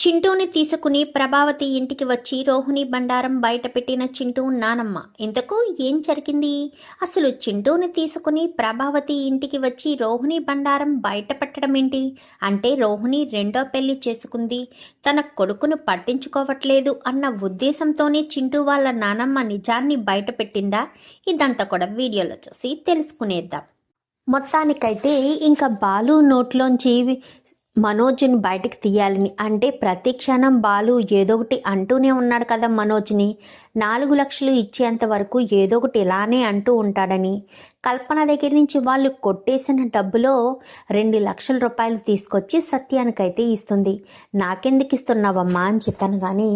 చింటూని తీసుకుని ప్రభావతి ఇంటికి వచ్చి రోహిణి బండారం బయటపెట్టిన చింటూ నానమ్మ ఇంతకు ఏం జరిగింది? అసలు చింటూని తీసుకుని ప్రభావతి ఇంటికి వచ్చి రోహిణి బండారం బయట పెట్టడం ఏంటి? అంటే రోహిణి రెండో పెళ్ళి చేసుకుంది. తన కొడుకును పట్టించుకోవట్లేదు అన్న ఉద్దేశంతోనే చింటూ వాళ్ళ నానమ్మ నిజాన్ని బయట పెట్టిందా ఇదంతా కూడా వీడియోలో చూసి తెలుసుకునేద్దాం. మొత్తానికైతే ఇంకా బాలు నోట్లోంచి మనోజ్ని బయటికి తీయాలని అంటే ప్రతి క్షణం బాలు ఏదో ఒకటి అంటూనే ఉన్నాడు కదా మనోజ్ని. నాలుగు లక్షలు ఇచ్చేంత వరకు ఏదో ఒకటి ఇలానే అంటూ ఉంటాడని. కల్పన దగ్గర నుంచి వాళ్ళు కొట్టేసిన డబ్బులో రెండు లక్షల రూపాయలు తీసుకొచ్చి సత్యానికైతే ఇస్తుంది. నాకెందుకు ఇస్తున్నావమ్మా అని చెప్పాను కానీ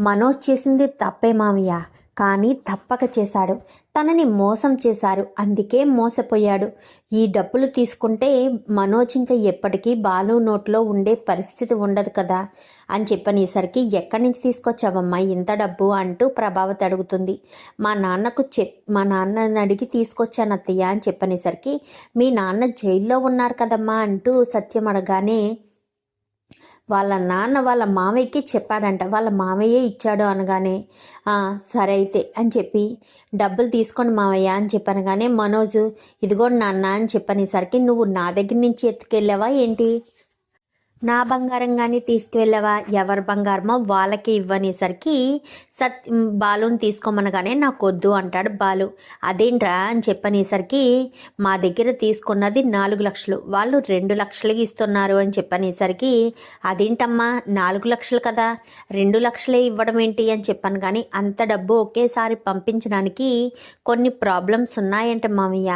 మనోజ్ చేసింది తప్పే మామయ్య కానీ తప్పక చేశాడు. తనని మోసం చేశారు. అందుకే మోసపోయాడు. ఈ డబ్బులు తీసుకుంటే మనోజ్ ఇంకా ఎప్పటికీ బాలు నోట్లో ఉండే పరిస్థితి ఉండదు కదా అని చెప్పనేసరికి ఎక్కడి నుంచి తీసుకొచ్చావమ్మా ఇంత డబ్బు అంటూ ప్రభావతి అడుగుతుంది. మా నాన్నకు చెప్ మా నాన్నని అడిగి తీసుకొచ్చాను అత్తయ్య అని చెప్పనేసరికి మీ నాన్న జైల్లో ఉన్నారు కదమ్మా అంటూ సత్యం అడగానే వాళ్ళ నాన్న వాళ్ళ మామయ్యకి చెప్పాడంట. వాళ్ళ మామయ్యే ఇచ్చాడు అనగానే సరే అయితే అని చెప్పి డబ్బులు తీసుకోండి మామయ్య అని చెప్పనగానే మనోజు ఇదిగోండి నాన్న అని చెప్పనేసరికి నువ్వు నా దగ్గర నుంచి ఎత్తుకెళ్ళావా ఏంటి? నా బంగారం కానీ తీసుకువెళ్ళవా? ఎవరి బంగారమో వాళ్ళకి ఇవ్వనేసరికి సత్ బాలుని తీసుకోమనగానే నాకు వద్దు అంటాడు బాలు. అదేంట్రా అని చెప్పనేసరికి మా దగ్గర తీసుకున్నది నాలుగు లక్షలు. వాళ్ళు రెండు లక్షలకి ఇస్తున్నారు అని చెప్పనేసరికి అదేంటమ్మా? నాలుగు లక్షలు కదా. రెండు లక్షలే ఇవ్వడం ఏంటి అని చెప్పాను కానీ అంత డబ్బు ఒకేసారి పంపించడానికి కొన్ని ప్రాబ్లమ్స్ ఉన్నాయంట మామయ్య.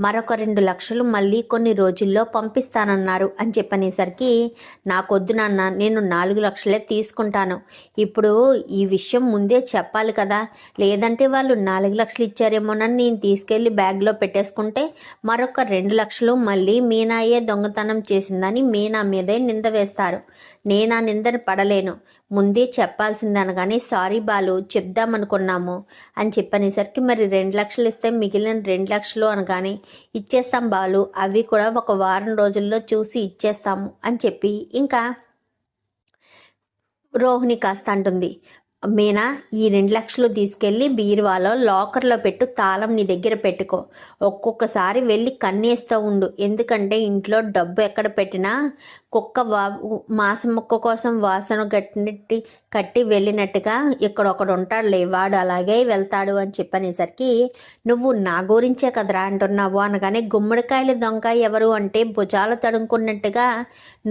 మరొక రెండు లక్షలు మళ్ళీ కొన్ని రోజుల్లో పంపిస్తానన్నారు అని చెప్పనేసరికి నాకొద్దు నాన్న నేను నాలుగు లక్షలే తీసుకుంటాను. ఇప్పుడు ఈ విషయం ముందే చెప్పాలి కదా. లేదంటే వాళ్ళు నాలుగు లక్షలు ఇచ్చారేమోనని నేను తీసుకెళ్ళి బ్యాగ్లో పెట్టేసుకుంటే మరొక రెండు లక్షలు మళ్ళీ మీనాయే దొంగతనం చేసిందని మీనా మీదే నింద వేస్తారు. నేను ఆ నిందని పడలేను. ముందే చెప్పాల్సిందనగానే సారీ బాలు చెప్దామనుకున్నాము అని చెప్పనేసరికి మరి రెండు లక్షలు ఇస్తే మిగిలిన రెండు లక్షలు అనగానే ఇచ్చేస్తాం బాలు అవి కూడా ఒక వారం రోజుల్లో చూసి ఇచ్చేస్తాము అని చెప్పి ఇంకా రోహిణి కాస్త అంటుంది. మీనా ఈ రెండు లక్షలు తీసుకెళ్ళి బీరువాలో లాకర్లో పెట్టు తాళం నీ దగ్గర పెట్టుకో. ఒక్కొక్కసారి వెళ్ళి కన్నేస్తూ ఉండు. ఎందుకంటే ఇంట్లో డబ్బు ఎక్కడ పెట్టినా కుక్క వా మాసం ముక్క కోసం వాసన గట్టి కట్టి వెళ్ళినట్టుగా ఇక్కడ ఒకడు ఉంటాడులే వాడు అలాగే వెళ్తాడు అని చెప్పనేసరికి నువ్వు నా గురించే కదరా అంటున్నావు అనగానే గుమ్మడికాయలు దొంగ ఎవరు అంటే భుజాలు తడుముకున్నట్టుగా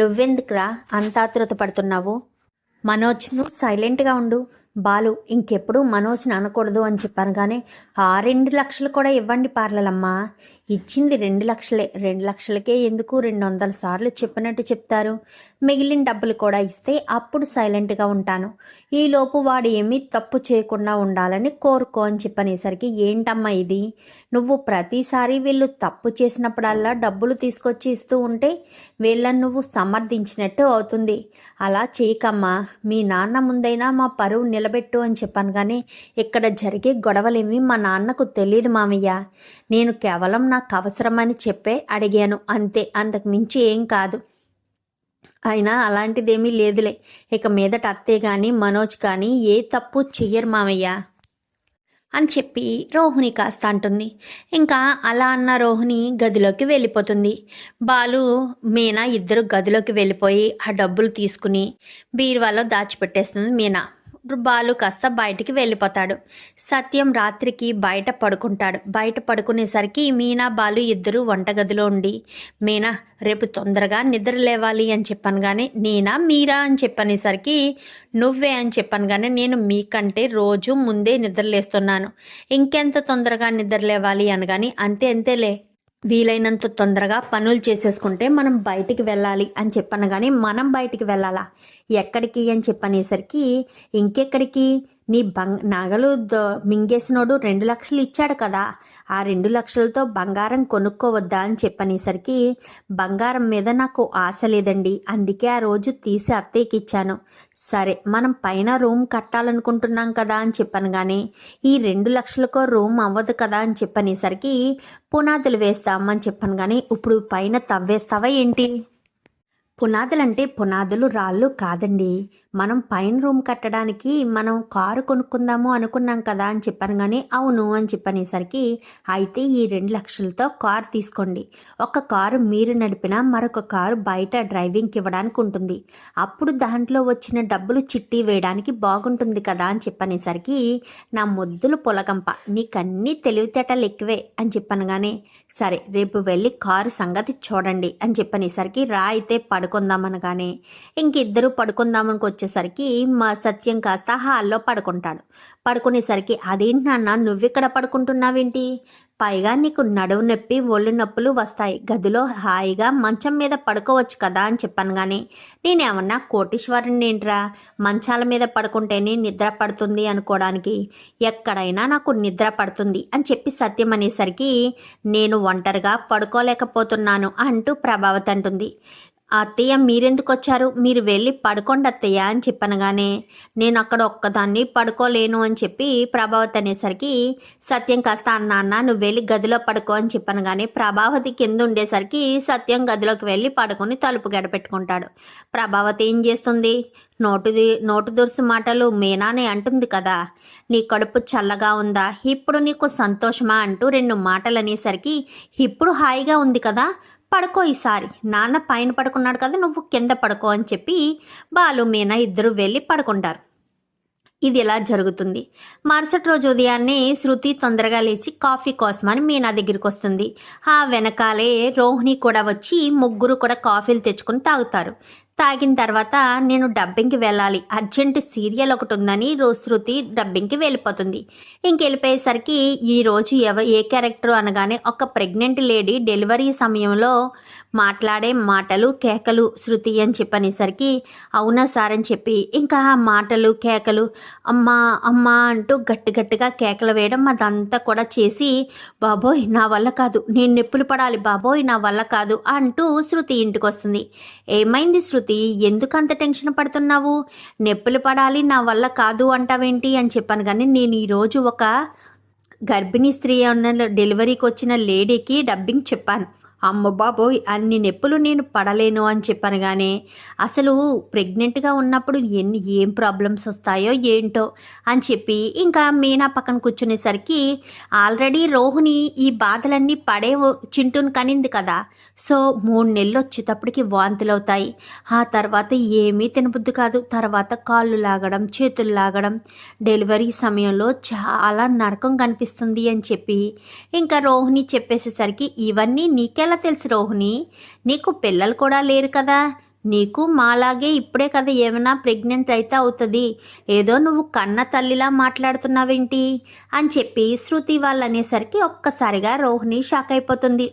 నువ్వెందుకురా అంత ఆతృత పడుతున్నావు? మనోజ్ నువ్వు సైలెంట్గా ఉండు. బాలు ఇంకెప్పుడు మనోజ్ని అనకూడదు అని చెప్పాను కానీ ఆ రెండు లక్షలు కూడా ఇవ్వండి పార్లలమ్మా. ఇచ్చింది రెండు లక్షలే. రెండు లక్షలకే ఎందుకు రెండు వందల సార్లు చెప్పినట్టు చెప్తారు? మిగిలిన డబ్బులు కూడా ఇస్తే అప్పుడు సైలెంట్గా ఉంటాను. ఈలోపు వాడు ఏమీ తప్పు చేయకుండా ఉండాలని కోరుకో అని చెప్పనేసరికి ఏంటమ్మా ఇది? నువ్వు ప్రతిసారి వీళ్ళు తప్పు చేసినప్పుడల్లా డబ్బులు తీసుకొచ్చి ఇస్తూ ఉంటే వీళ్ళని నువ్వు సమర్థించినట్టు అవుతుంది. అలా చేయకమ్మా. మీ నాన్న ముందైనా మా పరువు నిలబెట్టు అని చెప్పాను కానీ ఇక్కడ జరిగే గొడవలేమి మా నాన్నకు తెలియదు మామయ్య. నేను కేవలం నాకు అవసరమని చెప్పే అడిగాను. అంతే. అంతకు మించి ఏం కాదు. అయినా అలాంటిదేమీ లేదులే. ఇక మీదట అత్తే కానీ మనోజ్ కానీ ఏ తప్పు చెయ్యరు మామయ్య. అని చెప్పి రోహిణి కాస్త అంటుంది. ఇంకా అలా అన్న రోహిణి గదిలోకి వెళ్ళిపోతుంది. బాలు మీనా ఇద్దరు గదిలోకి వెళ్ళిపోయి ఆ డబ్బులు తీసుకుని బీరువాలో దాచిపెట్టేస్తుంది మీనా. బాలు కాస్త బయటికి వెళ్ళిపోతాడు. సత్యం రాత్రికి బయట పడుకుంటాడు. బయట పడుకునేసరికి మీనా బాలు ఇద్దరు వంటగదిలో ఉండి మీనా రేపు తొందరగా నిద్ర లేవాలి అని చెప్పాను కానీ నేనా మీరా అని చెప్పనేసరికి నువ్వే అని చెప్పాను కానీ నేను మీకంటే రోజు ముందే నిద్రలేస్తున్నాను ఇంకెంత తొందరగా నిద్ర లేవాలి అనగాని అంతే అంతేలే వీలైనంత తొందరగా పనులు చేసేసుకుంటే మనం బయటికి వెళ్ళాలి అని చెప్పాను కానీ మనం బయటికి వెళ్ళాలా? ఎక్కడికి అని చెప్పనేసరికి ఇంకెక్కడికి? నీ బంగ్ నగలు దో మింగేసినోడు రెండు లక్షలు ఇచ్చాడు కదా. ఆ రెండు లక్షలతో బంగారం కొనుక్కోవద్దా అని చెప్పనేసరికి బంగారం మీద నాకు ఆశ లేదండి. అందుకే ఆ రోజు తీసి అత్తయ్యకి ఇచ్చాను సరే మనం పైన రూమ్ కట్టాలనుకుంటున్నాం కదా అని చెప్పాను కానీ ఈ రెండు లక్షలకో రూమ్ అవ్వదు కదా అని చెప్పనేసరికి పునాదులు వేస్తామని చెప్పాను కానీ ఇప్పుడు పైన తవ్వేస్తావా ఏంటి? పునాదులంటే పునాదులు రాళ్ళు కాదండి. మనం పైన రూమ్ కట్టడానికి మనం కారు కొనుక్కుందాము అనుకున్నాం కదా అని చెప్పాను కానీ అవును అని చెప్పనేసరికి అయితే ఈ రెండు లక్షలతో కారు తీసుకోండి. ఒక కారు మీరు నడిపినా మరొక కారు బయట డ్రైవింగ్కి ఇవ్వడానికి ఉంటుంది. అప్పుడు దాంట్లో వచ్చిన డబ్బులు చిట్టి వేయడానికి బాగుంటుంది కదా అని చెప్పనేసరికి నా ముద్దులు పొలగంప నీకన్నీ తెలివితేటలు ఎక్కువే అని చెప్పాను కానీ సరే రేపు వెళ్ళి కారు సంగతి చూడండి అని చెప్పనేసరికి రా అయితే పడుకుందామనగానే ఇంకిద్దరూ పడుకుందామనుకు వచ్చేసరికి మా సత్యం కాస్త హాల్లో పడుకుంటాడు. పడుకునేసరికి అదేంటి నాన్న నువ్విక్కడ పడుకుంటున్నావేంటి? పైగా నీకు నడువు నొప్పి ఒళ్ళు నొప్పులు వస్తాయి. గదిలో హాయిగా మంచం మీద పడుకోవచ్చు కదా అని చెప్పాను కానీ నేనేమన్నా కోటీశ్వరుని ఏంట్రా మంచాల మీద పడుకుంటేనే నిద్ర పడుతుంది అనుకోవడానికి ఎక్కడైనా నాకు నిద్ర పడుతుంది అని చెప్పి సత్యం అనేసరికి నేను ఒంటరిగా పడుకోలేకపోతున్నాను అంటూ ప్రభావతి అంటుంది. అత్తయ్య మీరెందుకు వచ్చారు మీరు వెళ్ళి పడుకోండి అత్తయ్య అని చెప్పనగానే నేను అక్కడ ఒక్కదాన్ని పడుకోలేను అని చెప్పి ప్రభావతి అనేసరికి సత్యం కాస్త అన్న అన్న నువ్వు వెళ్ళి గదిలో పడుకో అని చెప్పనగానే ప్రభావతి కింద ఉండేసరికి సత్యం గదిలోకి వెళ్ళి పడుకొని తలుపు గడపెట్టుకుంటాడు ప్రభావతి ఏం చేస్తుంది? నోటుది నోటు దురుసు మాటలు మీనానే అంటుంది కదా నీ కడుపు చల్లగా ఉందా? ఇప్పుడు నీకు సంతోషమా అంటూ రెండు మాటలు అనేసరికి ఇప్పుడు హాయిగా ఉంది కదా పడుకో ఈసారి. నాన్న పైన పడుకున్నాడు కదా నువ్వు కింద పడుకో అని చెప్పి బాలు మీనా ఇద్దరు వెళ్ళి పడుకుంటారు. ఇది ఇలా జరుగుతుంది? మరుసటి రోజు ఉదయాన్నే శృతి తొందరగా లేచి కాఫీ కోసమని మీనా దగ్గరికి వస్తుంది. ఆ వెనకాలే రోహిణి కూడా వచ్చి ముగ్గురు కూడా కాఫీలు తెచ్చుకొని తాగుతారు. తాగిన తర్వాత నేను డబ్బింగ్కి వెళ్ళాలి. అర్జెంట్ సీరియల్ ఒకటి ఉందని రోజు శృతి డబ్బింగ్కి వెళ్ళిపోతుంది. ఇంకెళ్ళిపోయేసరికి ఈరోజు ఎవ ఏ క్యారెక్టర్ అనగానే ఒక ప్రెగ్నెంట్ లేడీ డెలివరీ సమయంలో మాట్లాడే మాటలు కేకలు శృతి అని చెప్పనేసరికి అవునా సార్ అని చెప్పి ఇంకా మాటలు కేకలు అమ్మా అమ్మా అంటూ గట్టి గట్టిగా కేకలు వేయడం అదంతా కూడా చేసి బాబోయ్ నా వల్ల కాదు నేను నొప్పులు పడాలి బాబోయ్ నా వల్ల కాదు అంటూ శృతి ఇంటికి వస్తుంది ఏమైంది శృతి ఎందుకంత టెన్షన్ పడుతున్నావు? నొప్పులు పడాలి నా వల్ల కాదు అంటావేంటి? అని చెప్పాను కానీ నేను ఈరోజు ఒక గర్భిణీ స్త్రీ ఉన్న డెలివరీకి వచ్చిన లేడీకి డబ్బింగ్ చెప్పాను. అమ్మ బాబోయ్ అన్ని నొప్పులు నేను పడలేను అని చెప్పాను కానీ అసలు ప్రెగ్నెంట్గా ఉన్నప్పుడు ఎన్ని ఏం ప్రాబ్లమ్స్ వస్తాయో ఏంటో అని చెప్పి ఇంకా మీనా పక్కన కూర్చునేసరికి ఆల్రెడీ రోహిణి ఈ బాధలన్నీ పడే చింటూను కనింది కదా. సో మూడు నెలలు వచ్చేటప్పటికి వాంతులు అవుతాయి ఆ తర్వాత ఏమీ తినబుద్ధి కాదు. తర్వాత కాళ్ళు లాగడం చేతులు లాగడం డెలివరీ సమయంలో చాలా నరకం కనిపిస్తుంది అని చెప్పి ఇంకా రోహిణి చెప్పేసేసరికి ఇవన్నీ నీకెలా తెలుసు రోహిణి? నీకు పిల్లలు కూడా లేరు కదా. నీకు మాలాగే ఇప్పుడే కదా ఏమైనా ప్రెగ్నెంట్ అయితే అవుతుంది. ఏదో నువ్వు కన్న తల్లిలా మాట్లాడుతున్నావేంటి? అని చెప్పి శృతి వాళ్ళు అనేసరికి ఒక్కసారిగా రోహిణి షాక్ అయిపోతుంది.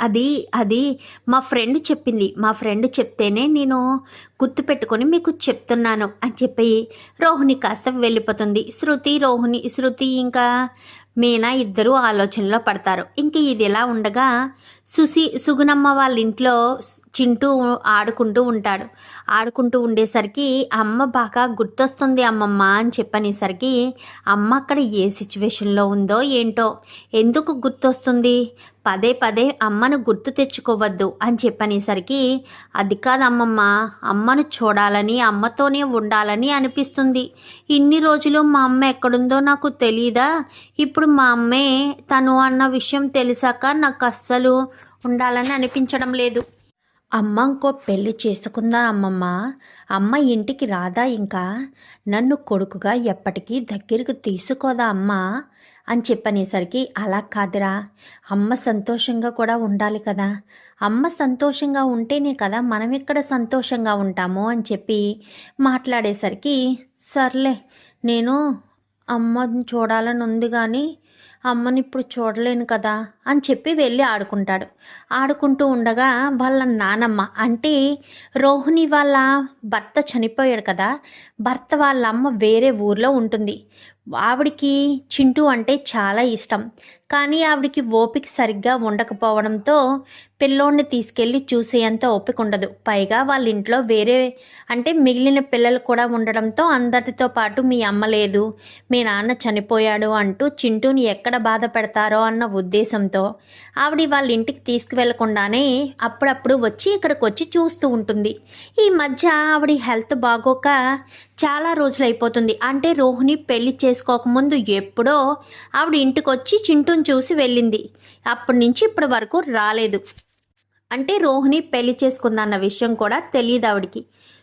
అది అది మా ఫ్రెండ్ చెప్పింది. మా ఫ్రెండ్ చెప్తేనే నేను గుర్తుపెట్టుకొని మీకు చెప్తున్నాను అని చెప్పి రోహిణి కాస్త వెళ్ళిపోతుంది. శృతి రోహిణి శృతి ఇంకా మీనా ఇద్దరు ఆలోచనలో పడతారు. ఇంక ఇది ఎలా ఉండగా సుసి సుగుణమ్మ వాళ్ళ ఇంట్లో చింటూ ఆడుకుంటూ ఉంటాడు. ఆడుకుంటూ ఉండేసరికి అమ్మ బాగా గుర్తొస్తుంది అమ్మమ్మ అని చెప్పనేసరికి అమ్మ అక్కడ ఏ సిచ్యువేషన్లో ఉందో ఏంటో? ఎందుకు గుర్తొస్తుంది? పదే పదే అమ్మను గుర్తు తెచ్చుకోవద్దు అని చెప్పనేసరికి అది కాదు అమ్మమ్మ అమ్మను చూడాలని అమ్మతోనే ఉండాలని అనిపిస్తుంది. ఇన్ని రోజులు మా అమ్మ ఎక్కడుందో నాకు తెలీదా? ఇప్పుడు మా అమ్మే తను అన్న విషయం తెలిసాక నాకు అస్సలు ఉండాలని అనిపించడం లేదు. అమ్మ ఇంకో పెళ్ళి చేసుకుందా అమ్మమ్మ? అమ్మ ఇంటికి రాదా ఇంకా? నన్ను కొడుకుగా ఎప్పటికీ దగ్గరకు తీసుకోదా అమ్మ? అని చెప్పనేసరికి అలా కాదురా. అమ్మ సంతోషంగా కూడా ఉండాలి కదా. అమ్మ సంతోషంగా ఉంటేనే కదా మనం ఇక్కడ సంతోషంగా ఉంటాము అని చెప్పి మాట్లాడేసరికి సర్లే నేను అమ్మని చూడాలని ఉంది కానీ అమ్మని ఇప్పుడు చూడలేను కదా అని చెప్పి వెళ్ళి ఆడుకుంటాడు. ఆడుకుంటూ ఉండగా వాళ్ళ నానమ్మ అంటే రోహిణి వాళ్ళ భర్త చనిపోయాడు కదా భర్త వాళ్ళ అమ్మ వేరే ఊర్లో ఉంటుంది. ఆవిడికి చింటూ అంటే చాలా ఇష్టం. కానీ ఆవిడికి ఓపిక సరిగ్గా ఉండకపోవడంతో పిల్లోడిని తీసుకెళ్ళి చూసేంత ఓపిక ఉండదు. పైగా వాళ్ళ ఇంట్లో వేరే అంటే మిగిలిన పిల్లలు కూడా ఉండడంతో అందరితో పాటు మీ అమ్మ లేదు మీ నాన్న చనిపోయాడు అంటూ చింటూని ఎక్కడ బాధ పెడతారో అన్న ఉద్దేశంతో ఆవిడ వాళ్ళ ఇంటికి తీసుకువెళ్ళకుండానే అప్పుడప్పుడు వచ్చి ఇక్కడికి వచ్చి చూస్తూ ఉంటుంది. ఈ మధ్య ఆవిడ హెల్త్ బాగోక చాలా రోజులు అయిపోతుంది అంటే రోహిణి పెళ్ళి చేసుకోకముందు ఎప్పుడో ఆవిడ ఇంటికి వచ్చి చింటూని చూసి వెళ్ళింది. అప్పటి నుంచి ఇప్పటి వరకు రాలేదు. అంటే రోహిణి పెళ్ళి చేసుకుందన్న విషయం కూడా తెలియదు ఆవిడికి.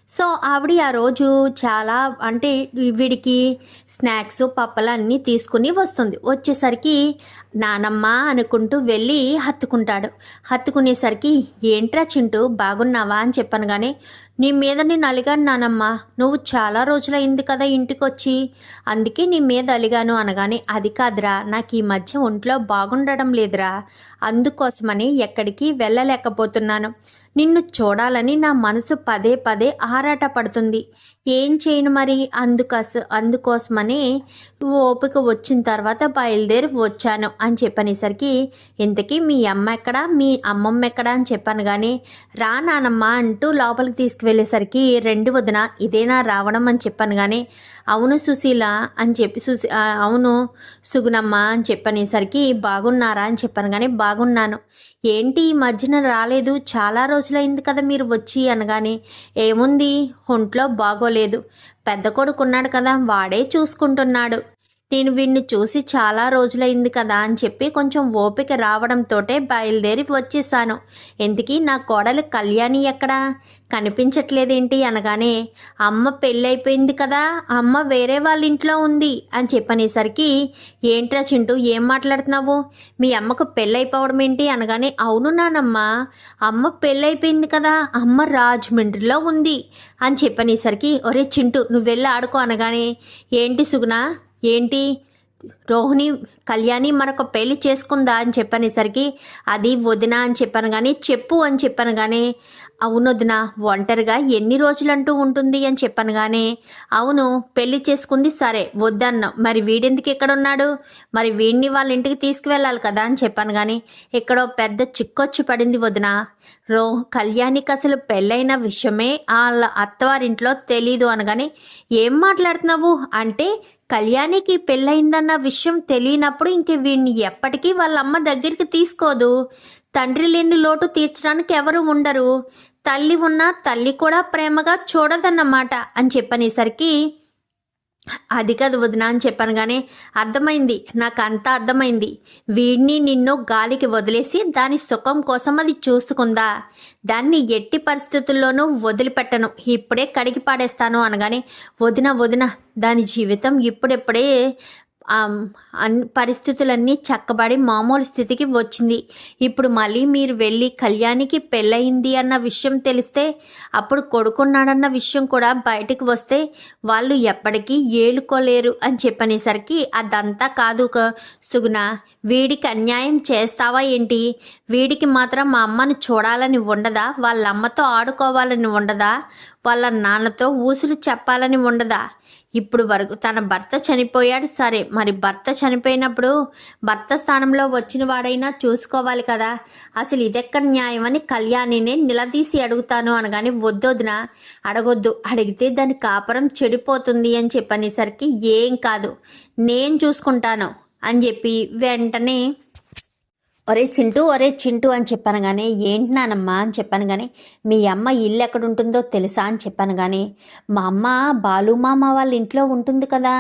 సో ఆవిడ ఆ రోజు చాలా అంటే వీడికి స్నాక్స్ పప్పలు అన్నీ తీసుకుని వస్తుంది. వచ్చేసరికి నానమ్మ అనుకుంటూ వెళ్ళి హత్తుకుంటాడు. హత్తుకునేసరికి ఏంట్రా చింటూ బాగున్నావా? అని చెప్పాను కానీ నీ మీద నేను అలిగాను నానమ్మ. నువ్వు చాలా రోజులైంది కదా ఇంటికి వచ్చి అందుకే నీ మీద అలిగాను అనగానే అది కాదురా నాకు ఈ మధ్య ఒంట్లో బాగుండడం లేదురా. అందుకోసమని ఎక్కడికి వెళ్ళలేకపోతున్నాను. నిన్ను చూడాలని నా మనసు పదే పదే ఆరాట పడుతుంది ఏం చేయను మరి అందుకస అందుకోసమని ఓపిక వచ్చిన తర్వాత బయలుదేరి వచ్చాను అని చెప్పనేసరికి ఇంతకీ మీ అమ్మ ఎక్కడా? మీ అమ్మమ్మ ఎక్కడా? అని చెప్పాను కానీ రా నానమ్మ అంటూ లోపలికి తీసుకువెళ్ళేసరికి రెండు వదిన ఇదేనా రావడం అని చెప్పాను కానీ అవును సుశీల అని చెప్పి సుశీ అవును సుగుణమ్మ అని చెప్పనేసరికి బాగున్నారా? అని చెప్పాను కానీ బాగున్నాను. ఏంటి? ఈ మధ్యన రాలేదు. చాలా రోజులైంది కదా మీరు వచ్చి అనగానే ఏముంది? ఒంట్లో బాగోలేదు. పెద్ద కొడుకున్నాడు కదా వాడే చూసుకుంటున్నాడు. నేను వీడిని చూసి చాలా రోజులైంది కదా అని చెప్పి కొంచెం ఓపిక రావడంతోటే బయలుదేరి వచ్చేసాను. ఎందుకీ నా కోడలు కళ్యాణి ఎక్కడా? కనిపించట్లేదేంటి అనగానే అమ్మ పెళ్ళైపోయింది కదా అమ్మ వేరే వాళ్ళ ఇంట్లో ఉంది అని చెప్పనేసరికి ఏంట్రా చింటూ ఏం మాట్లాడుతున్నావు? మీ అమ్మకు పెళ్ళైపోవడం ఏంటి అనగానే అవును నానమ్మ అమ్మ పెళ్ళైపోయింది కదా అమ్మ రాజమండ్రిలో ఉంది అని చెప్పనేసరికి ఒరే చింటూ నువ్వు వెళ్ళి ఆడుకో అనగానే ఏంటి సుగుణ ఏంటి? రోహిణి కళ్యాణి మరొక పెళ్ళి చేసుకుందా అని చెప్పనేసరికి అది వదిన అని చెప్పాను కానీ చెప్పు అని చెప్పాను కానీ అవును వదిన ఒంటరిగా ఎన్ని రోజులంటూ ఉంటుంది అని చెప్పాను కానీ అవును పెళ్ళి చేసుకుంది సరే వద్దన్న. మరి వీడెందుకు ఎక్కడ ఉన్నాడు మరి వీడిని వాళ్ళ ఇంటికి తీసుకువెళ్ళాలి కదా అని చెప్పాను కానీ ఎక్కడో పెద్ద చిక్కొచ్చి పడింది వదిన. రో కళ్యాణికి అసలు పెళ్ళైన విషయమే వాళ్ళ అత్తవారింట్లో తెలీదు అనగానే ఏం మాట్లాడుతున్నావు? అంటే కళ్యాణికి పెళ్ళయిందన్న విషయం తెలియనప్పుడు ఇంక వీడిని ఎప్పటికీ వాళ్ళ అమ్మ దగ్గరికి తీసుకోదు. తండ్రి లేని లోటు తీర్చడానికి ఎవరు ఉండరు. తల్లి ఉన్నా తల్లి కూడా ప్రేమగా చూడదన్నమాట అని చెప్పనేసరికి అది కాదు వదిన అని చెప్పాను కానీ అర్థమైంది. నాకు అంతా అర్థమైంది. వీడిని నిన్ను గాలికి వదిలేసి దాని సుఖం కోసం అది చూసుకుందా? దాన్ని ఎట్టి పరిస్థితుల్లోనూ వదిలిపెట్టను. ఇప్పుడే కడిగి పాడేస్తాను అనగానే వదిన వదిన దాని జీవితం ఇప్పుడెప్పుడే పరిస్థితులన్నీ చక్కబడి మామూలు స్థితికి వచ్చింది. ఇప్పుడు మళ్ళీ మీరు వెళ్ళి కళ్యాణికి పెళ్ళయింది అన్న విషయం తెలిస్తే అప్పుడు కొడుకున్నాడన్న విషయం కూడా బయటికి వస్తే వాళ్ళు ఎప్పటికీ ఏలుకోలేరు అని చెప్పనేసరికి అదంతా కాదు సుగుణ. వీడికి అన్యాయం చేస్తావా ఏంటి? వీడికి మాత్రం మా అమ్మను చూడాలని ఉండదా? వాళ్ళ అమ్మతో ఆడుకోవాలని ఉండదా? వాళ్ళ నాన్నతో ఊసులు చెప్పాలని ఉండదా? ఇప్పుడు వరకు తన భర్త చనిపోయాడు సరే మరి భర్త చనిపోయినప్పుడు భర్త స్థానంలో వచ్చిన వాడైనా చూసుకోవాలి కదా. అసలు ఇదెక్కడ న్యాయం అని కళ్యాణిని నిలదీసి అడుగుతాను అనగానే వద్దొద్దున అడగొద్దు. అడిగితే దాని కాపురం చెడిపోతుంది అని చెప్పనేసరికి ఏం కాదు. నేను చూసుకుంటాను. అని చెప్పి వెంటనే ఒరే చింటూ ఒరే చింటూ అని చెప్పాను కానీ ఏంటి నానమ్మా అని చెప్పాను కానీ మీ అమ్మ ఇల్లు ఎక్కడ ఉంటుందో తెలుసా అని చెప్పాను కానీ మా అమ్మ బాలుమామ వాళ్ళ ఇంట్లో ఉంటుంది కదా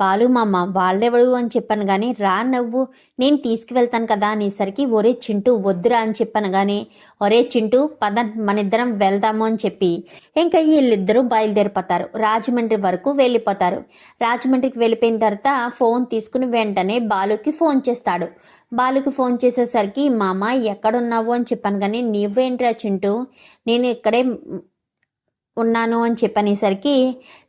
బాలుమామ వాళ్ళెవడు అని చెప్పాను కానీ రా నువ్వు నేను తీసుకువెళ్తాను కదా అనేసరికి ఒరే చింటూ వద్దురా అని చెప్పాను కానీ ఒరే చింటూ పద మన ఇద్దరం వెళ్దాము అని చెప్పి ఇంకా వీళ్ళిద్దరూ బయలుదేరిపోతారు. రాజమండ్రి వరకు వెళ్ళిపోతారు. రాజమండ్రికి వెళ్ళిపోయిన తర్వాత ఫోన్ తీసుకుని వెంటనే బాలుకి ఫోన్ చేస్తాడు. బాలుకి ఫోన్ చేసేసరికి మామ ఎక్కడున్నావు? అని చెప్పాను కానీ నువ్వేంట్రా చింటూ? నేను ఇక్కడే ఉన్నాను అని చెప్పనేసరికి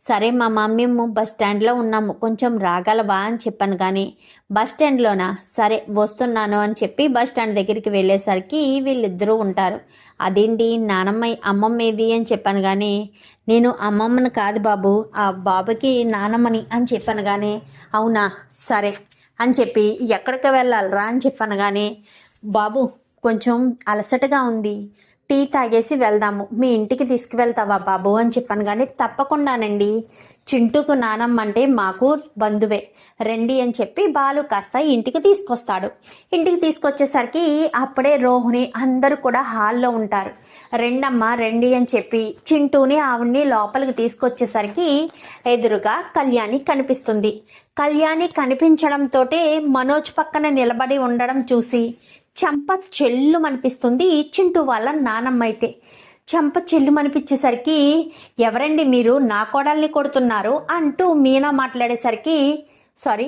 సరే మామ మేము బస్ స్టాండ్లో ఉన్నాము కొంచెం రాగలవా అని చెప్పాను కానీ బస్ స్టాండ్లోనా? సరే వస్తున్నాను అని చెప్పి బస్ స్టాండ్ దగ్గరికి వెళ్ళేసరికి వీళ్ళిద్దరూ ఉంటారు. అదేంటి నానమ్మ అమ్మమ్మ ఏది అని చెప్పాను కానీ నేను అమ్మమ్మని కాదు బాబు ఆ బాబుకి నానమ్మని అని చెప్పాను కానీ అవునా? సరే అని చెప్పి ఎక్కడికి వెళ్ళాలిరా అని చెప్పాను కానీ బాబు కొంచెం అలసటగా ఉంది. టీ తాగేసి వెళ్దాము. మీ ఇంటికి తీసుకువెళ్తావా బాబు అని చెప్పాను కానీ తప్పకుండానండి. చింటూకు నానమ్మ అంటే మాకు బంధువే. రండి అని చెప్పి బాలు కాస్త ఇంటికి తీసుకొస్తాడు. ఇంటికి తీసుకొచ్చేసరికి అప్పుడే రోహిణి అందరూ కూడా హాల్లో ఉంటారు. రెండమ్మ రండి అని చెప్పి చింటూని ఆవిడ్ని లోపలికి తీసుకొచ్చేసరికి ఎదురుగా కళ్యాణి కనిపిస్తుంది. కళ్యాణి కనిపించడంతో మనోజ్ పక్కన నిలబడి ఉండడం చూసి చంప చెల్లు అనిపిస్తుంది చింటూ వాళ్ళ నానమ్మ అయితే చంప చెల్లు అనిపించేసరికి ఎవరండి మీరు? నా కోడల్ని కొడుతున్నారు అంటూ మీనా మాట్లాడేసరికి సారీ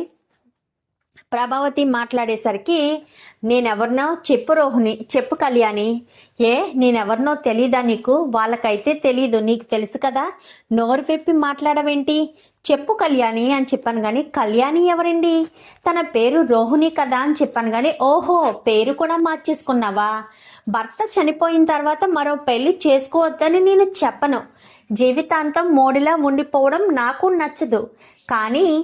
ప్రభావతి మాట్లాడేసరికి నేనెవరినో చెప్పు రోహిణి చెప్పు కళ్యాణి. ఏ నేనెవరినో తెలీదా నీకు? వాళ్ళకైతే తెలీదు నీకు తెలుసు కదా. నోరు పెప్పి మాట్లాడవేంటి? చెప్పు కళ్యాణి అని చెప్పాను కానీ కళ్యాణి ఎవరండి? తన పేరు రోహిణి కదా అని చెప్పాను కానీ ఓహో పేరు కూడా మార్చేసుకున్నావా? భర్త చనిపోయిన తర్వాత మరో పెళ్ళి చేసుకోవద్దని నేను చెప్పను. జీవితాంతం మోడిలా ఉండిపోవడం నాకు నచ్చదు. కానీ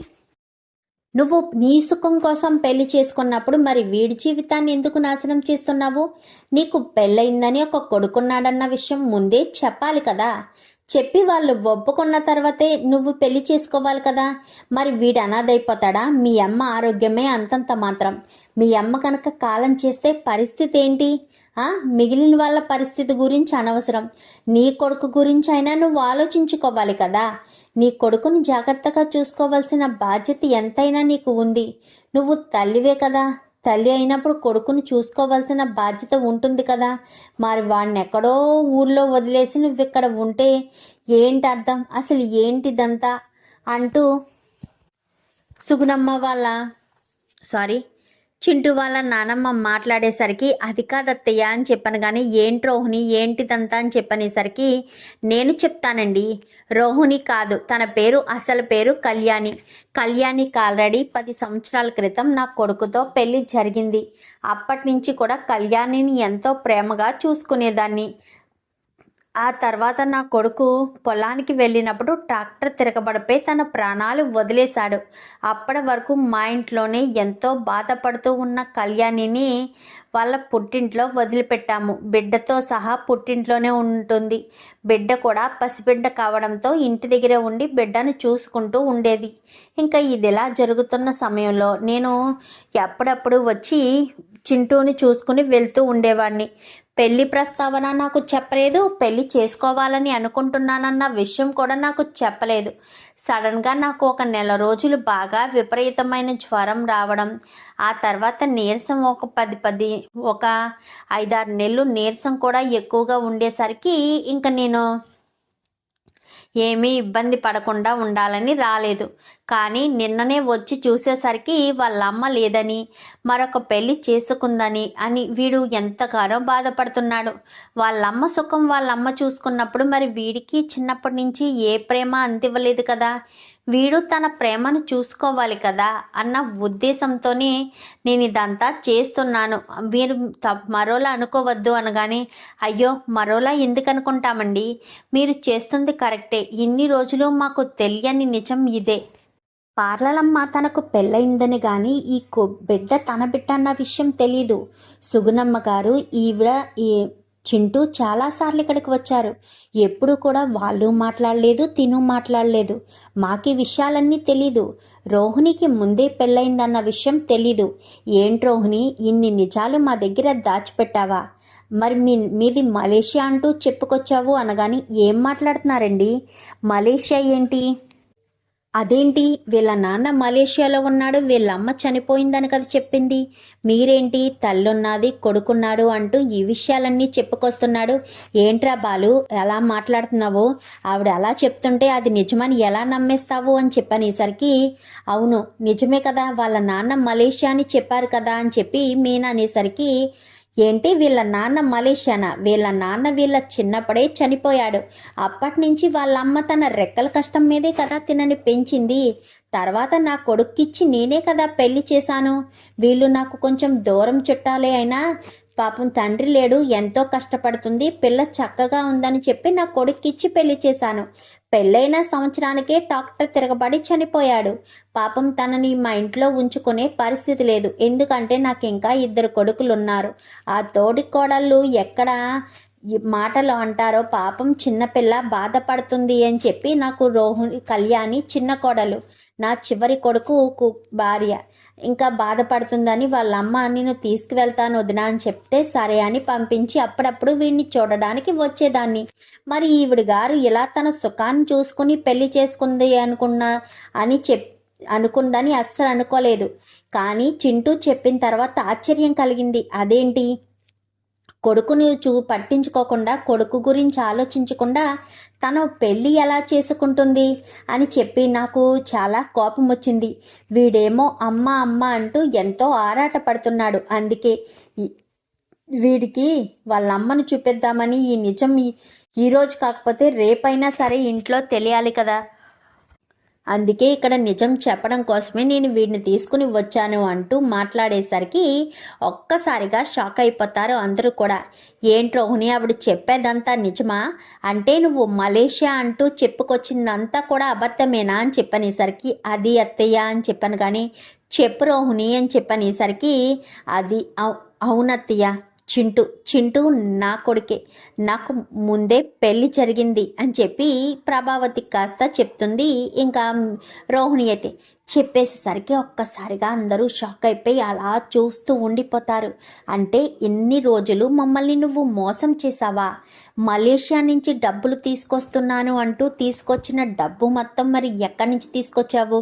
నువ్వు నీ సుఖం కోసం పెళ్ళి చేసుకున్నప్పుడు మరి వీడి జీవితాన్ని ఎందుకు నాశనం చేస్తున్నావు? నీకు పెళ్ళయిందని ఒక కొడుకున్నాడన్న విషయం ముందే చెప్పాలి కదా. చెప్పి వాళ్ళు ఒప్పుకున్న తర్వాతే నువ్వు పెళ్ళి చేసుకోవాలి కదా. మరి వీడు అనాథైపోతాడా? మీ అమ్మ ఆరోగ్యమే అంతంత మాత్రం. మీ అమ్మ కనుక కాలం చేస్తే పరిస్థితి ఏంటి? మిగిలిన వాళ్ళ పరిస్థితి గురించి అనవసరం. నీ కొడుకు గురించి అయినా నువ్వు ఆలోచించుకోవాలి కదా. నీ కొడుకుని జాగ్రత్తగా చూసుకోవాల్సిన బాధ్యత ఎంతైనా నీకు ఉంది. నువ్వు తల్లివే కదా. తల్లి అయినప్పుడు కొడుకుని చూసుకోవాల్సిన బాధ్యత ఉంటుంది కదా. మరి వాడిని ఎక్కడో ఊర్లో వదిలేసి నువ్వు ఇక్కడ ఉంటే ఏంటి అర్థం? అసలు ఏంటిదంతా? అంటూ సుగుణమ్మ వాళ్ళ సారీ. చింటూ వాళ్ళ నానమ్మ మాట్లాడేసరికి అది కాదత్తయ్య అని చెప్పాను కానీ ఏంటి రోహిణి? ఏంటిదంతా? అని చెప్పనేసరికి నేను చెప్తానండి. రోహిణి కాదు తన పేరు అసలు పేరు కళ్యాణి. కళ్యాణికి ఆల్రెడీ పది సంవత్సరాల క్రితం నా కొడుకుతో పెళ్ళి జరిగింది. అప్పటి నుంచి కూడా కళ్యాణిని ఎంతో ప్రేమగా చూసుకునేదాన్ని. ఆ తర్వాత నా కొడుకు పొలానికి వెళ్ళినప్పుడు ట్రాక్టర్ తిరగబడిపోయి తన ప్రాణాలు వదిలేశాడు. అప్పటి వరకు మా ఇంట్లోనే ఎంతో బాధపడుతూ ఉన్న కళ్యాణిని వాళ్ళ పుట్టింట్లో వదిలిపెట్టాము. బిడ్డతో సహా పుట్టింట్లోనే ఉంటుంది. బిడ్డ కూడా పసిబిడ్డ కావడంతో ఇంటి దగ్గరే ఉండి బిడ్డను చూసుకుంటూ ఉండేది. ఇంకా ఇదిలా జరుగుతున్న సమయంలో నేను ఎప్పుడప్పుడు వచ్చి చింటూని చూసుకుని వెళ్తూ ఉండేవాడిని. పెళ్ళి ప్రస్తావన నాకు చెప్పలేదు పెళ్ళి చేసుకోవాలని అనుకుంటున్నానన్న విషయం కూడా నాకు చెప్పలేదు. సడన్గా నాకు ఒక నెల రోజులు బాగా విపరీతమైన జ్వరం రావడం ఆ తర్వాత నీరసం ఒక పది పది ఒక ఐదారు నెలలు నీరసం కూడా ఎక్కువగా ఉండేసరికి ఇంకా నేను ఏమీ ఇబ్బంది పడకుండా ఉండాలని రాలేదు. కానీ నిన్ననే వచ్చి చూసేసరికి వాళ్ళ అమ్మ లేదని మరొక పెళ్ళి చేసుకుందని అని వీడు ఎంతగానో బాధపడుతున్నాడు. వాళ్ళమ్మ సుఖం వాళ్ళమ్మ చూసుకున్నప్పుడు మరి వీడికి చిన్నప్పటి నుంచి ఏ ప్రేమ అందివ్వలేదు కదా. వీడు తన ప్రేమను చూసుకోవాలి కదా అన్న ఉద్దేశంతోనే నేను ఇదంతా చేస్తున్నాను. మీరు మరోలా అనుకోవద్దు అనగానే అయ్యో మరోలా ఎందుకు అనుకుంటామండి మీరు చేస్తుంది కరెక్టే. ఇన్ని రోజులు మాకు తెలియని నిజం ఇదే. పార్లలమ్మ తనకు పెళ్ళయిందని గాని ఈ కో బిడ్డ తన బిడ్డ అన్న విషయం తెలీదు. సుగుణమ్మ గారు ఈవిడ ఈ చింటూ చాలాసార్లు ఇక్కడికి వచ్చారు. ఎప్పుడు కూడా వాళ్ళు మాట్లాడలేదు తిను మాట్లాడలేదు. మాకి విషయాలన్నీ తెలీదు. రోహిణికి ముందే పెళ్ళయిందన్న విషయం తెలీదు. ఏంటి రోహిణి ఇన్ని నిజాలు మా దగ్గర దాచిపెట్టావా? మరి మీ మీది మలేషియా అంటూ చెప్పుకొచ్చావు అనగాని ఏం మాట్లాడుతున్నారండి? మలేషియా ఏంటి? అదేంటి? వీళ్ళ నాన్న మలేషియాలో ఉన్నాడు వీళ్ళమ్మ చనిపోయిందని కదా చెప్పింది. మీరేంటి? తల్లున్నది కొడుకున్నాడు అంటూ ఈ విషయాలన్నీ చెప్పుకొస్తున్నాడు. ఏంట్రా బాలు ఎలా మాట్లాడుతున్నావు? ఆవిడ అలా చెప్తుంటే అది నిజమని ఎలా నమ్మేస్తావు అని చెప్పనేసరికి అవును నిజమే కదా వాళ్ళ నాన్న మలేషియా అని చెప్పారు కదా అని చెప్పి మీనా అనేసరికి ఏంటి వీళ్ళ నాన్న మలేషియానా? వీళ్ళ నాన్న వీళ్ళ చిన్నప్పుడే చనిపోయాడు. అప్పటి నుంచి వాళ్ళ అమ్మ తన రెక్కల కష్టం మీదే కదా తినని పెంచింది. తర్వాత నా కొడుక్కిచ్చి నేనే కదా పెళ్ళి చేశాను. వీళ్ళు నాకు కొంచెం దూరం చుట్టాలే అయినా పాపం తండ్రి లేడు ఎంతో కష్టపడుతుంది పిల్ల చక్కగా ఉందని చెప్పి నా కొడుక్కిచ్చి పెళ్ళి చేశాను. పెళ్ళైన సంవత్సరానికే డాక్టర్ తిరగబడి చనిపోయాడు. పాపం తనని మా ఇంట్లో ఉంచుకునే పరిస్థితి లేదు. ఎందుకంటే నాకు ఇంకా ఇద్దరు కొడుకులు ఉన్నారు ఆ తోడి కోడళ్ళు ఎక్కడ మాటలు అంటారో పాపం చిన్నపిల్ల బాధపడుతుంది అని చెప్పి నాకు రోహిణి కళ్యాణి చిన్న కోడలు. నా చివరి కొడుకు కు- భార్య. ఇంకా బాధపడుతుందని వాళ్ళ అమ్మ నేను తీసుకువెళ్తాను వదినా అని చెప్తే సరే అని పంపించి అప్పుడప్పుడు వీడిని చూడడానికి వచ్చేదాన్ని. మరి ఈవిడ గారు ఇలా తన సుఖాన్ని చూసుకుని పెళ్ళి చేసుకుంది అనుకున్నా అని చెప్ అనుకుందని అస్సలు అనుకోలేదు. కానీ చింటూ చెప్పిన తర్వాత ఆశ్చర్యం కలిగింది. అదేంటి? కొడుకుని చూ పట్టించుకోకుండా కొడుకు గురించి ఆలోచించకుండా తను పెళ్ళి ఎలా చేసుకుంటుంది? అని చెప్పి నాకు చాలా కోపం వచ్చింది వీడేమో అమ్మ అమ్మ అంటూ ఎంతో ఆరాట పడుతున్నాడు అందుకే వీడికి వాళ్ళ అమ్మను చూపిద్దామని ఈ నిజం ఈరోజు కాకపోతే రేపైనా సరే ఇంట్లో తెలియాలి కదా. అందుకే ఇక్కడ నిజం చెప్పడం కోసమే నేను వీడిని తీసుకుని వచ్చాను అంటూ మాట్లాడేసరికి ఒక్కసారిగా షాక్ అయిపోతారు అందరూ కూడా. ఏంటి రోహిణి ఆవిడ చెప్పేదంతా నిజమా? అంటే నువ్వు మలేషియా అంటూ చెప్పుకొచ్చిందంతా కూడా అబద్ధమేనా అని చెప్పనేసరికి అది అత్తయ్య అని చెప్పాను కానీ చెప్పు రోహిణి అని చెప్పనేసరికి అది అవునత్తయ్య. చింటూ చింటూ నా కొడుకే నాకు ముందే పెళ్ళి జరిగింది అని చెప్పి ప్రభావతి కాస్త చెప్తుంది. ఇంకా రోహిణి అయితే చెప్పేసేసరికి ఒక్కసారిగా అందరూ షాక్ అయిపోయి అలా చూస్తూ ఉండిపోతారు. అంటే ఎన్ని రోజులు మమ్మల్ని నువ్వు మోసం చేసావా మలేషియా నుంచి డబ్బులు తీసుకొస్తున్నాను అంటూ తీసుకొచ్చిన డబ్బు మొత్తం మరి ఎక్కడి నుంచి తీసుకొచ్చావు?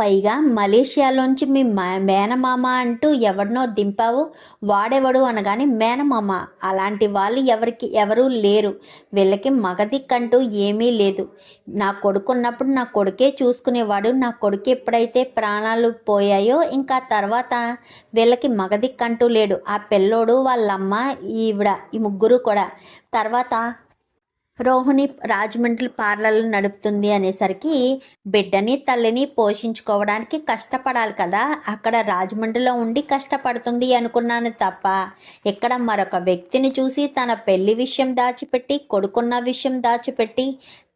పైగా మలేషియాలోంచి మీ మేనమామ అంటూ ఎవరినో దింపావు? వాడెవడు అనగానే మేనమామ. అలాంటి వాళ్ళు ఎవరికి ఎవరూ లేరు. వీళ్ళకి మగదిక్కంటూ ఏమీ లేదు. నా కొడుకున్నప్పుడు నా కొడుకే చూసుకునేవాడు. నా కొడుకు ఎప్పుడైతే ప్రాణాలు పోయాయో ఇంకా తర్వాత వీళ్ళకి మగదిక్కంటూ లేడు. ఆ పిల్లోడు వాళ్ళమ్మ ఈవిడ ఈ ముగ్గురు కూడా. తర్వాత రోహిణి రాజమండ్రి పార్లర్లు నడుపుతుంది అనేసరికి బిడ్డని తల్లిని పోషించుకోవడానికి కష్టపడాలి కదా. అక్కడ రాజమండ్రిలో ఉండి కష్టపడుతుంది అనుకున్నాను తప్ప ఇక్కడ మరొక వ్యక్తిని చూసి తన పెళ్ళి విషయం దాచిపెట్టి కొడుకున్న విషయం దాచిపెట్టి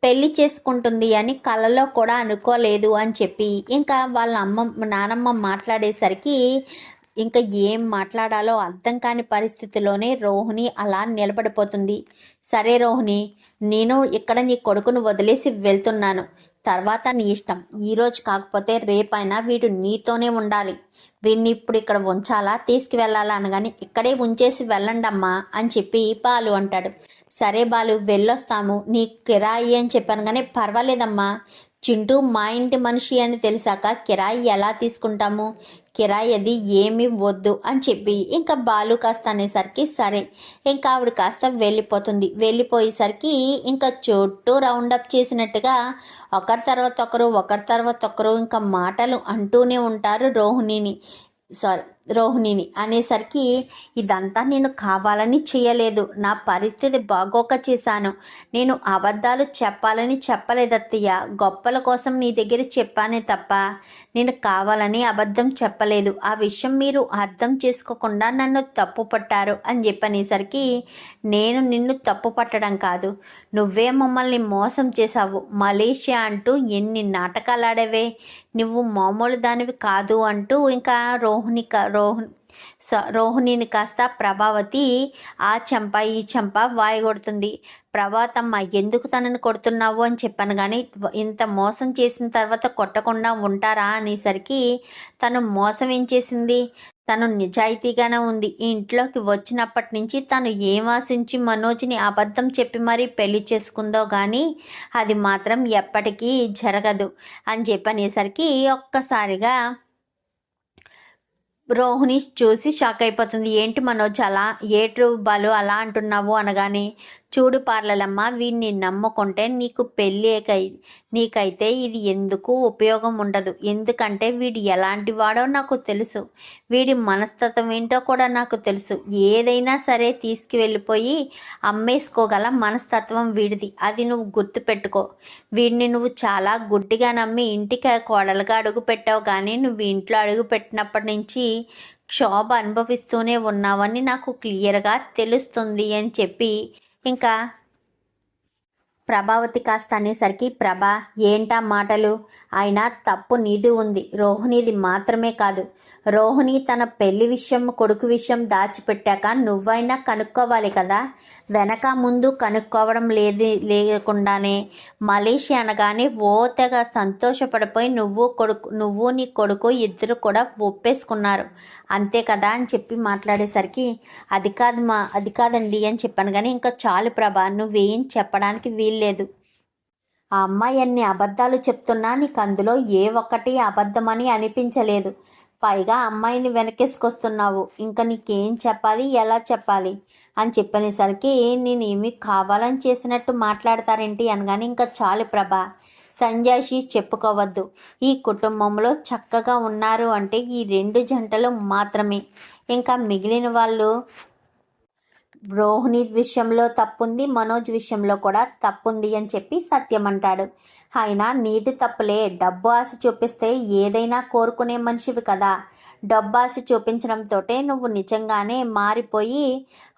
పెళ్ళి చేసుకుంటుంది అని కలలో కూడా అనుకోలేదు అని చెప్పి ఇంకా వాళ్ళ అమ్మ నానమ్మ మాట్లాడేసరికి ఇంకా ఏం మాట్లాడాలో అర్థం కాని పరిస్థితిలోనే రోహిణి అలా నిలబడిపోతుంది. సరే రోహిణి నేను ఇక్కడ నీ కొడుకును వదిలేసి వెళ్తున్నాను. తర్వాత నీ ఇష్టం. ఈరోజు కాకపోతే రేపైనా వీడు నీతోనే ఉండాలి. వీడిని ఇప్పుడు ఇక్కడ ఉంచాలా తీసుకువెళ్ళాలా అనగాని ఇక్కడే ఉంచేసి వెళ్ళండమ్మా అని చెప్పి బాలు అంటాడు. సరే బాలు వెళ్ళొస్తాము. నీ కిరాయి అని చెప్పాను కానీ పర్వాలేదమ్మా. చింటూ మా ఇంటి మనిషి అని తెలిసాక కిరాయి ఎలా తీసుకుంటాము? కిరాయి అది ఏమీ వద్దు అని చెప్పి ఇంకా బాలు కాస్త అనేసరికి సరే. ఇంకా ఆవిడ కాస్త వెళ్ళిపోతుంది. వెళ్ళిపోయేసరికి ఇంకా చుట్టూ రౌండప్ చేసినట్టుగా ఒకరి తర్వాత ఒకరు ఒకరి తర్వాత ఒకరు ఇంకా మాటలు అంటూనే ఉంటారు రోహిణిని. సారీ రోహిణిని అనేసరికి ఇదంతా నేను కావాలని చేయలేదు నా పరిస్థితి బాగోక చేశాను. నేను అబద్ధాలు చెప్పాలని చెప్పలేదు అత్తయ్య గొప్పల కోసం మీ దగ్గర చెప్పానే తప్ప నేను కావాలని అబద్ధం చెప్పలేదు. ఆ విషయం మీరు అర్థం చేసుకోకుండా నన్ను తప్పు పట్టారు అని చెప్పనేసరికి నేను నిన్ను తప్పు పట్టడం కాదు. నువ్వే మమ్మల్ని మోసం చేశావు. మలేషియా అంటూ ఎన్ని నాటకాలు ఆడవే నువ్వు మామూలు దానివి కాదు అంటూ ఇంకా రోహిణి రోహన్ రోహిణిని కాస్త ప్రభావతి ఆ చెంప ఈ చెంప వాయగొడుతుంది. ప్రభాతమ్మ ఎందుకు తనని కొడుతున్నావు అని చెప్పాను కానీ ఇంత మోసం చేసిన తర్వాత కొట్టకుండా ఉంటారా అనేసరికి తను మోసం ఏం చేసింది? తను నిజాయితీగానే ఉంది. ఈ ఇంట్లోకి వచ్చినప్పటి నుంచి తను ఏం ఆశించి మనోజ్ని అబద్ధం చెప్పి మరీ పెళ్ళి చేసుకుందో కానీ అది మాత్రం ఎప్పటికీ జరగదు అని చెప్పనేసరికి ఒక్కసారిగా రోహిణి చూసి షాక్ అయిపోతుంది. ఏంటి మనోజ్ అలా ఏటు బాలు అలా అంటున్నావు అనగానే చూడు పార్లలమ్మ వీడిని నమ్ముకుంటే నీకు పెళ్ళి నీకైతే ఇది ఎందుకు ఉపయోగం ఉండదు. ఎందుకంటే వీడు ఎలాంటి వాడో నాకు తెలుసు. వీడి మనస్తత్వం ఏంటో కూడా నాకు తెలుసు. ఏదైనా సరే తీసుకువెళ్ళిపోయి అమ్మేసుకోగల మనస్తత్వం వీడిది. అది నువ్వు గుర్తుపెట్టుకో. వీడిని నువ్వు చాలా గుడ్డిగా నమ్మి ఇంటికి కోడలుగా అడుగు పెట్టావు కానీ నువ్వు ఇంట్లో అడుగు పెట్టినప్పటి నుంచి క్షోభ అనుభవిస్తూనే ఉన్నావని నాకు క్లియర్గా తెలుస్తుంది అని చెప్పి ఇంకా ప్రభావతి కాస్త అనేసరికి ప్రభా ఏంటా మాటలు? అయినా తప్పు నీది ఉంది. రోహిణిది మాత్రమే కాదు. రోహిణి తన పెళ్ళి విషయం కొడుకు విషయం దాచిపెట్టాక నువ్వైనా కనుక్కోవాలి కదా? వెనక ముందు కనుక్కోవడం లేదు లేకుండానే మలేషియా అనగానే ఓ తెగ సంతోషపడిపోయి నువ్వు కొడుకు నువ్వు నీ కొడుకు ఇద్దరు కూడా ఒప్పేసుకున్నారు. అంతే కదా అని చెప్పి మాట్లాడేసరికి అది కాదు మా అది కాదండి అని చెప్పాను కానీ ఇంకా చాలు ప్రభా నువ్వేం చెప్పడానికి వీల్లేదు. ఆ అమ్మాయి అన్ని అబద్ధాలు చెప్తున్నా నీకు అందులో ఏ ఒక్కటి అబద్ధమని అనిపించలేదు. పైగా అమ్మాయిని వెనకేసుకొస్తున్నావు. ఇంకా నీకేం చెప్పాలి ఎలా చెప్పాలి? అని చెప్పనేసరికి నేనేమి కావాలని చేసినట్టు మాట్లాడతారేంటి? అనగానే ఇంకా చాలు ప్రభా సంజాషి చెప్పుకోవద్దు. ఈ కుటుంబంలో చక్కగా ఉన్నారు అంటే ఈ రెండు జంటలు మాత్రమే. ఇంకా మిగిలిన వాళ్ళు రోహిణి విషయంలో తప్పుంది మనోజ్ విషయంలో కూడా తప్పుంది అని చెప్పి సత్యం అంటాడు. అయినా నీది తప్పులే. డబ్బు ఆశ చూపిస్తే ఏదైనా కోరుకునే మనిషివి కదా. డబ్బు ఆశ చూపించడంతో నువ్వు నిజంగానే మారిపోయి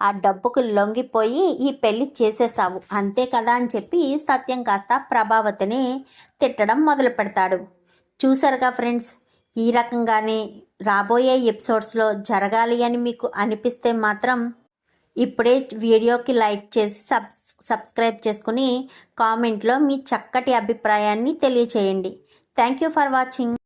ఆ డబ్బుకు లొంగిపోయి ఈ పెళ్ళి చేసేసావు అంతే కదా అని చెప్పి సత్యం కాస్త ప్రభావతిని తిట్టడం మొదలు పెడతాడు. చూసారుగా ఫ్రెండ్స్ ఈ రకంగానే రాబోయే ఎపిసోడ్స్లో జరగాలి అని మీకు అనిపిస్తే మాత్రం ఇప్పుడే వీడియోకి లైక్ చేసి సబ్ సబ్స్క్రైబ్ చేసుకుని కామెంట్లో మీ చక్కటి అభిప్రాయాన్ని తెలియచేయండి. Thank you for watching.